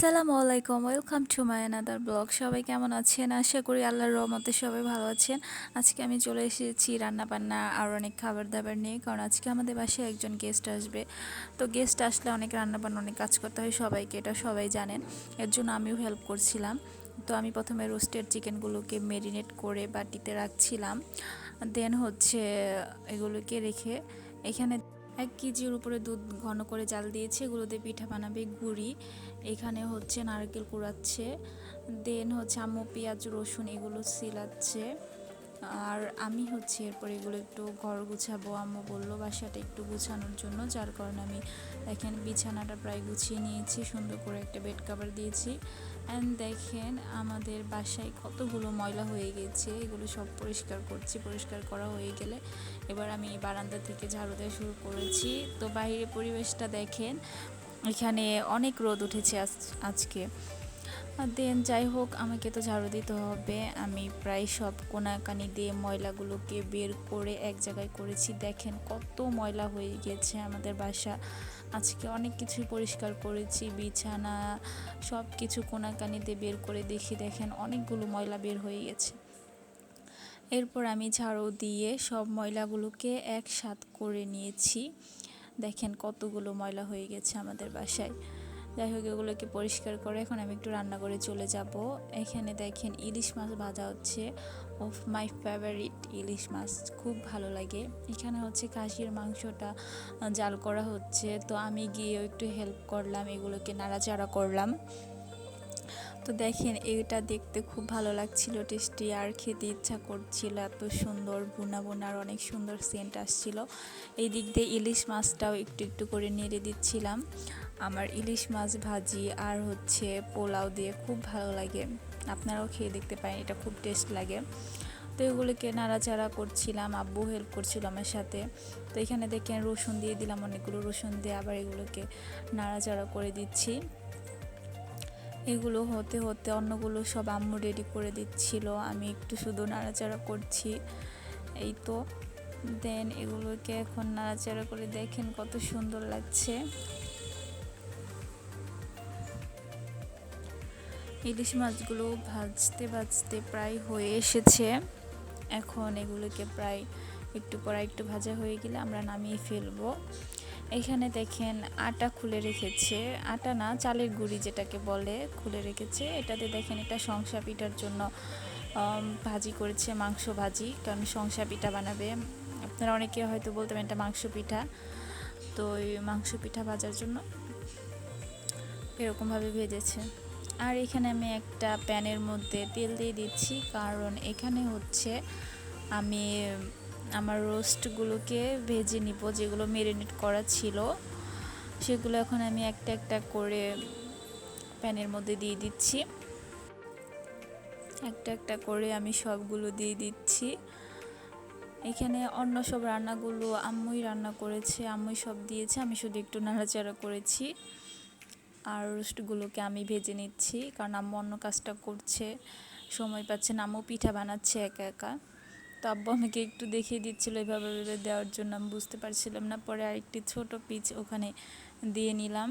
আসসালামু আলাইকুম welcome to my another blog সবাই কেমন আছেন? আশা করি আল্লাহর রহমতে সবাই ভালো আছেন। আজকে আমি চলে এসেছি রান্না বান্না আর অনেক খাবার দাবার নিয়ে, কারণ আজকে আমাদের বাসায় একজন গেস্ট আসবে। তো গেস্ট আসলে অনেক রান্না বান্না অনেক কাজ করতে হয় সবাইকে, এটা সবাই জানেন। এর জন্য আমিও হেল্প করছিলাম। তো আমি প্রথমে রোস্টেড চিকেনগুলোকে মেরিনেট করে বাটিতে রাখছিলাম। দেন হচ্ছে এগুলোকে রেখে এখানে এক কেজির উপরে দুধ ঘন করে জাল দিয়েছে এগুলো দিয়ে পিঠা বানাবে গুড়ি, এখানে হচ্ছে নারকেল কুড়াচ্ছে, দেন হচ্ছে আমু পেঁয়াজ, রসুন এগুলো সিলাচ্ছে। আর আমি হচ্ছে এরপর এগুলো একটু ঘর গুছাবো। আম্মু বলল বাসাটা একটু গুছানোর জন্য, যার কারণে আমি দেখেন বিছানাটা প্রায় গুছিয়ে নিয়েছি, সুন্দর করে একটা বেড কাভার দিয়েছি। অ্যান্ড দেখেন আমাদের বাসায় কতগুলো ময়লা হয়ে গেছে, এগুলো সব পরিষ্কার করছি, পরিষ্কার করা হয়ে গেলে। এবার আমি বারান্দা থেকে ঝাড়ু দেওয়া শুরু করেছি। তো বাইরের পরিবেশটা দেখেন, এখানে অনেক রোদ উঠেছে আজ- আজকে। দেন যাই হোক, আমাকে তো ঝাড়ু দিতে হবে। আমি প্রায় সব কোনাকানি দিয়ে ময়লাগুলোকে বের করে এক জায়গায় করেছি। দেখেন কত ময়লা হয়ে গেছে আমাদের বাসা। আজকে অনেক কিছুই পরিষ্কার করেছি, বিছানা সব কিছু কোনাকানি দিয়ে বের করে দেখি, দেখেন অনেকগুলো ময়লা বের হয়ে গেছে। এরপর আমি ঝাড়ু দিয়ে সব ময়লাগুলোকে একসাথ করে নিয়েছি। দেখেন কতগুলো ময়লা হয়ে গেছে আমাদের বাসায়। যাই হোক, এগুলোকে পরিষ্কার করে এখন আমি একটু রান্না করে চলে যাব। এখানে দেখেন ইলিশ মাছ ভাজা হচ্ছে অফ মাই ফেভারিট ইলিশ মাছ, খুব ভালো লাগে। এখানে হচ্ছে খাসির মাংসটা জাল করা হচ্ছে। তো আমি গিয়েও একটু হেল্প করলাম, এগুলোকে নাড়াচাড়া করলাম। তো দেখেন, এটা দেখতে খুব ভালো লাগছিল, টেস্টি, আর খেতে ইচ্ছা করছিল, এত সুন্দর বুনা বোনার অনেক সুন্দর সেন্ট আসছিল। এই দিক দিয়ে ইলিশ মাছটাও একটু একটু করে নেড়ে দিচ্ছিলাম। আমার ইলিশ মাছ ভাজি আর হচ্ছে পোলাও দিয়ে খুব ভালো লাগে। আপনারাও খেয়ে দেখতে পারেন, এটা খুব টেস্ট লাগে। তো এগুলোকে নাড়াচাড়া করছিলাম, আব্বু হেল্প করছিল আমার সাথে। তো এখানে দেখেন রসুন দিয়ে দিলাম, অনেকগুলো রসুন দিয়ে আবার এগুলোকে নাড়াচাড়া করে দিচ্ছি। এগুলো হতে হতে অন্যগুলো সব আম্মু রেডি করে দিচ্ছিল। আমি একটু শুধু নাড়াচাড়া করছি। এই তো। দেন এগুলোকে এখন নাড়াচাড়া করে দেখেন কত সুন্দর লাগছে। ইলিশ মাছগুলো ভাজতে ভাজতে প্রায় হয়ে এসেছে। এখন এগুলোকে প্রায় একটু পর একটু ভাজা হয়ে গেলে আমরা নামিয়ে ফেলব। এখানে দেখেন আটা খুলে রেখেছে। আটা না চালের গুঁড়ি যেটাকে বলে, খুলে রেখেছে। এটাতে দেখেন এটা সংসা পিঠার জন্য ভাজি করেছে, মাংস ভাজি। কারণ সংসা পিঠা বানাবে। আপনারা অনেকে হয়তো বলতে পারেন এটা মাংস পিঠা। তো ওই মাংস পিঠা ভাজার জন্য এরকমভাবে ভেজেছে। আর এখানে আমি একটা প্যানের মধ্যে তেল দিয়ে দিচ্ছি। কারণ এখানে হচ্ছে আমি আমার রোস্টগুলোকে ভেজে নিব, যেগুলো মেরিনেট করা ছিল। সেগুলো এখন আমি একটা একটা করে প্যানের মধ্যে দিয়ে দিচ্ছি। একটা একটা করে আমি সবগুলো দিয়ে দিচ্ছি। এখানে অন্য সব রান্নাগুলো আম্মুই রান্না করেছে, আম্মুই সব দিয়েছে, আমি শুধু একটু নাড়াচাড়া করেছি। আর রোস্টগুলোকে আমি ভেজে নিচ্ছি, কারণ আম্মু অন্য কাজটা করছে, সময় পাচ্ছে না, আম্মু পিঠা বানাচ্ছে একা একা। তো আব্বু আমাকে একটু দেখিয়ে দিচ্ছিল, এভাবে দেওয়ার জন্য, আমি বুঝতে পারছিলাম না। পরে আরেকটি ছোট পিচ ওখানে দিয়ে নিলাম,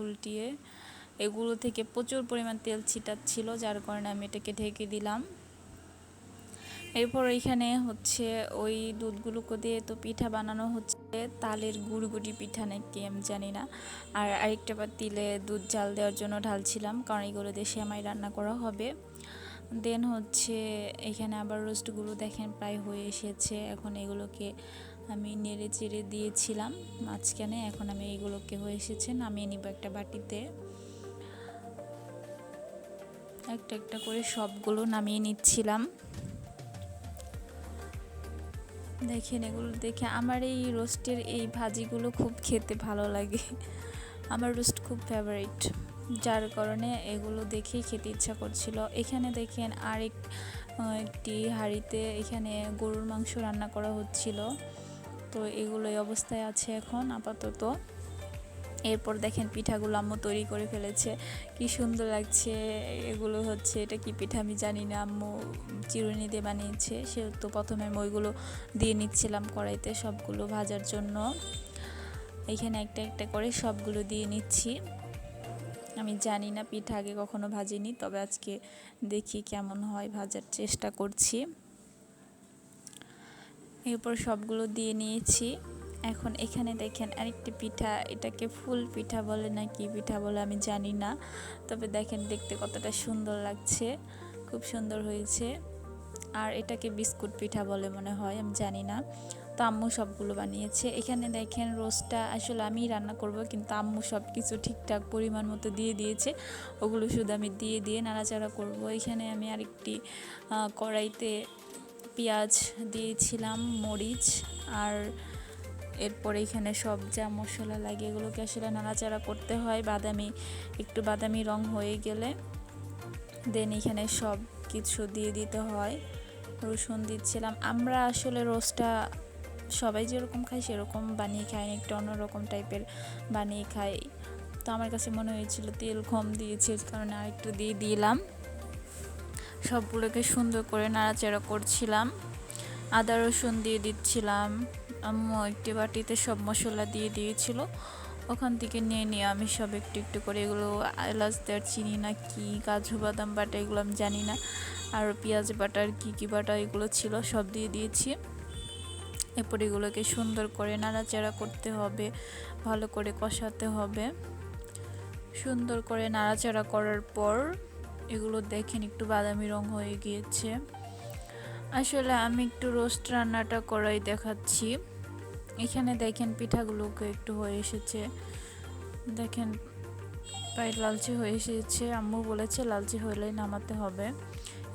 উল্টিয়ে। এগুলো থেকে প্রচুর পরিমাণ তেল ছিটাচ্ছিল, যার কারণে আমি এটাকে ঢেকে দিলাম। এরপর এখানে হচ্ছে ওই দুধগুলোকে দিয়ে তো পিঠা বানানো হচ্ছে, তালের গুড়গুড়ি পিঠা নাকি, আমি জানি না। আর আরেকটা পাতিলে দুধ জাল দেওয়ার জন্য ঢালছিলাম, কারণ এগুলো দিয়ে সেমাই রান্না করা হবে। দেন হচ্ছে এখানে আবার রোস্টগুলো দেখেন প্রায় হয়ে এসেছে। এখন এগুলোকে আমি নেড়ে চেড়ে দিয়েছিলাম। মাঝখানে এখন আমি এগুলোকে হয়ে এসেছে, নামিয়ে নিব একটা বাটিতে। একটা একটা করে সবগুলো নামিয়ে নিচ্ছিলাম। দেখেন এগুলো দেখে আমার এই রোস্টের এই ভাজিগুলো খুব খেতে ভালো লাগে। আমার রোস্ট খুব ফেভারিট যার কারণে এগুলো দেখেই খেতে ইচ্ছা করছিল। এখানে দেখেন আরেক একটি হাঁড়িতে এখানে গরুর মাংস রান্না করা হচ্ছিল। তো এগুলো এই অবস্থায় আছে এখন আপাতত। এরপর দেখেন পিঠাগুলো আম্মু তৈরি করে ফেলেছে। কি সুন্দর লাগছে এগুলো হচ্ছে। এটা কি পিঠা আমি জানি না। আম্মু চিরুনি দিয়ে বানিয়েছে। সেহেতু প্রথমে আমি ওইগুলো দিয়ে নিচ্ছিলাম কড়াইতে সবগুলো ভাজার জন্য। এখানে একটা একটা করে সবগুলো দিয়ে নিচ্ছি। আমি জানি না, পিঠা আগে কখনো ভাজিনি, তবে আজকে দেখি কেমন হয়, ভাজার চেষ্টা করছি। এরপর সবগুলো দিয়ে নিয়েছি। এখন এখানে দেখেন আরেকটি পিঠা, এটাকে ফুল পিঠা বলে না কি পিঠা বলে আমি জানি না, তবে দেখেন দেখতে কতটা সুন্দর লাগছে, খুব সুন্দর হয়েছে। আর এটাকে বিস্কুট পিঠা বলে মনে হয়, আমি জানি না। তো আম্মু সবগুলো বানিয়েছে। এখানে দেখেন রোস্টটা আসলে আমি রান্না করব, কিন্তু আম্মু সব কিছু ঠিকঠাক পরিমাণ মতো দিয়ে দিয়েছে। ওগুলো শুধু আমি দিয়ে দিয়ে নাড়াচাড়া করব। এখানে আমি আরেকটি কড়াইতে পেঁয়াজ দিয়েছিলাম, মরিচ, আর এরপরে এখানে সব যা মশলা লাগে এগুলোকে আসলে নাড়াচাড়া করতে হয়। বাদামি, একটু বাদামি রং হয়ে গেলে দেন এখানে সব কিছু দিয়ে দিতে হয়। রসুন দিচ্ছিলাম। আমরা আসলে রোস্টটা সবাই যেরকম খায় সেরকম বানিয়ে খায় না একটু অন্যরকম টাইপের বানিয়ে খাই তো আমার কাছে মনে হয়েছিল তেল কম দিয়েছি কারণে আর একটু দিয়ে দিলাম। সবগুলোকে সুন্দর করে নাড়াচাড়া করছিলাম। আদা, রসুন দিয়ে দিচ্ছিলাম। আম্মু একটি বাটিতে সব মশলা দিয়ে দিয়েছিল। ওখান থেকে নিয়ে নিয়ে আমি সব একটু একটু করে এগুলো এলাচ দেওয়ার চিনি না কি, কাজু বাদাম বাটা এগুলো আমি জানি না। আর পেঁয়াজ বাটার কি কি বাটা এগুলো ছিল সব দিয়ে দিয়েছি। এরপর এগুলোকে সুন্দর করে নাড়াচাড়া করতে হবে, ভালো করে কষাতে হবে। সুন্দর করে নাড়াচাড়া করার পর এগুলো দেখেন একটু বাদামি রং হয়ে গিয়েছে। আসলে আমি একটু রোস্ট রান্নাটা করাই দেখাচ্ছি। এখানে দেখেন পিঠাগুলোকে একটু হয়ে এসেছে। দেখেন প্রায় লালচে হয়ে এসেছে। আম্মু বলেছে লালচে হলে নামাতে হবে।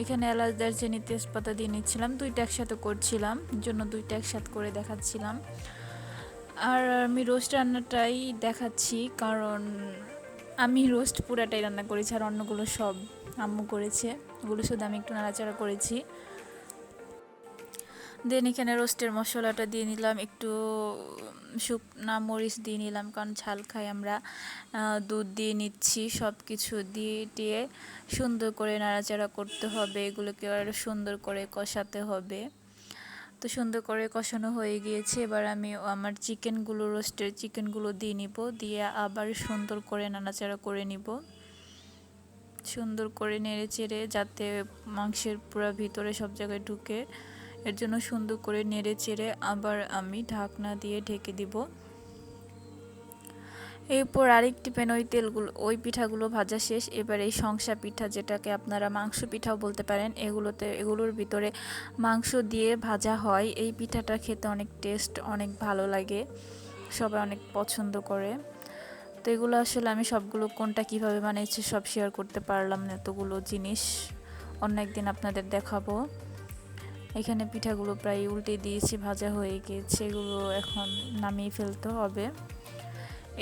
এখানে এলাচ দারচিনি তেজপাতা দিয়ে নিচ্ছিলাম। দুইটা একসাথে করছিলাম জন্য দুইটা একসাথে করে দেখাচ্ছিলাম। আর আমি রোস্ট রান্নাটাই দেখাচ্ছি, কারণ আমি রোস্ট পুরাটাই রান্না করেছি আর অন্যগুলো সব আম্মু করেছে। ওগুলো শুধু আমি একটু নাড়াচাড়া করেছি। দেন এখানে রোস্টের মশলাটা দিয়ে নিলাম, একটু শুকনা মরিচ দিয়ে নিলাম, কারণ ঝাল খাই আমরা। দুধ দিয়ে নিচ্ছি সব কিছু দিয়ে দিয়ে সুন্দর করে নাড়াচাড়া করতে হবে, এগুলোকে আরও সুন্দর করে কষাতে হবে। তো সুন্দর করে কষানো হয়ে গিয়েছে, এবার আমি আমার চিকেনগুলো, রোস্টের চিকেনগুলো দিয়ে নিব, দিয়ে আবার সুন্দর করে নাড়াচাড়া করে নিব। সুন্দর করে নেড়ে চেড়ে যাতে মাংসের পুরো ভিতরে সব জায়গায় ঢুকে। এর জন্য সুন্দর করে নেড়ে চেড়ে আবার আমি ঢাকনা দিয়ে ঢেকে দিব। এরপর আরেকটি প্যান ওই তেলগুলো, ওই পিঠাগুলো ভাজা শেষ। এবার এই সংসা পিঠা, যেটাকে আপনারা মাংস পিঠাও বলতে পারেন, এগুলোতে, এগুলোর ভিতরে মাংস দিয়ে ভাজা হয়। এই পিঠাটা খেতে অনেক টেস্ট, অনেক ভালো লাগে। সবাই অনেক পছন্দ করে। তো এগুলো আসলে আমি সবগুলো কোনটা কীভাবে বানিয়েছি সব শেয়ার করতে পারলাম না, এতগুলো জিনিস। অন্য একদিন আপনাদের দেখাবো। এখানে পিঠাগুলো প্রায় উল্টে দিয়েছি, ভাজা হয়ে গিয়েছে এগুলো এখন নামিয়ে ফেলতে হবে।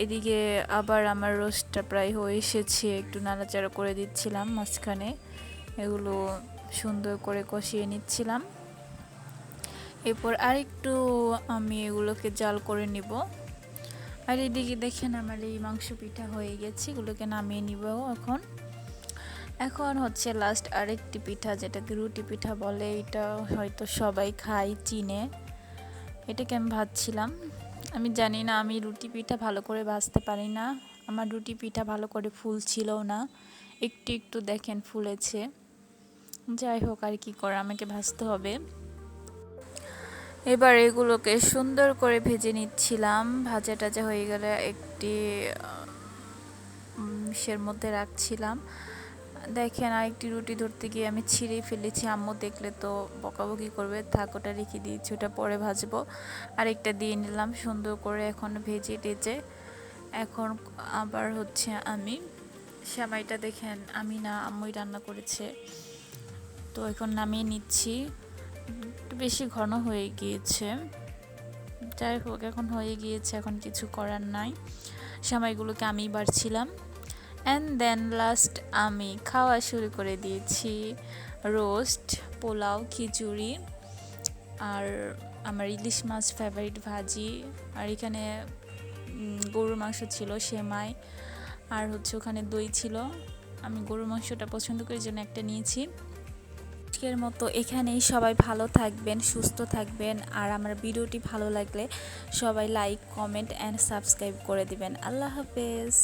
এদিকে আবার আমার রোস্টটা প্রায় হয়ে এসেছে, একটু নাড়াচাড়া করে দিচ্ছিলাম মাঝখানে। এগুলো সুন্দর করে কষিয়ে নিচ্ছিলাম। এরপর আরেকটু আমি এগুলোকে জাল করে নিব। আর এদিকে দেখেন আমার এই মাংস পিঠা হয়ে গেছে, এগুলোকে নামিয়ে নিব এখন। এখন হচ্ছে লাস্ট আরেকটি পিঠা, যেটাকে রুটি পিঠা বলে, এটা হয়তো সবাই খায়, চিনে। এটাকে আমি ভাজছিলাম। আমি জানি না, আমি রুটি পিঠা ভালো করে ভাজতে পারি না। আমার রুটি পিঠা ভালো করে ফুল ছিল না। একটু একটু দেখেন, ফুলেছে। যাই হোক, আর কি করে, আমাকে ভাজতে হবে। এবার এগুলোকে সুন্দর করে ভেজে নিচ্ছিলাম। ভাজা টাজা হয়ে গেলে একটি সের মধ্যে রাখছিলাম। দেখেন, আরেকটি রুটি ধরতে গিয়ে আমি ছিঁড়েই ফেলেছি। আম্মু দেখলে তো বকাবকি করবে, থাক ওটা রেখে দিয়েছি, ওটা পরে ভাজবো। আরেকটা দিয়ে নিলাম সুন্দর করে এখন ভেজে টেজে। এখন আবার হচ্ছে আমি সেমাইটা দেখেন, আমি না, আম্মুই রান্না করেছে। তো এখন নামিয়ে নিচ্ছি। একটু বেশি ঘন হয়ে গিয়েছে। যাই হোক, এখন হয়ে গিয়েছে, এখন কিছু করার নাই। সেমাইগুলোকে আমি বাড়ছিলাম। অ্যান্ড দেন লাস্ট আমি খাওয়া শুরু করে দিয়েছি রোস্ট পোলাও, খিচুড়ি আর আমার ইলিশ মাছ ফেভারিট ভাজি। আর এখানে গরুর মাংস ছিল সেমাই আর হচ্ছে ওখানে দই ছিল। আমি গরুর মাংসটা পছন্দ করি জন্য একটা নিয়েছি। আজকের মতো এখানেই সবাই ভালো থাকবেন, সুস্থ থাকবেন আর আমার ভিডিওটি ভালো লাগলে সবাই লাইক কমেন্ট অ্যান্ড সাবস্ক্রাইব করে দিবেন। আল্লাহ হাফেজ।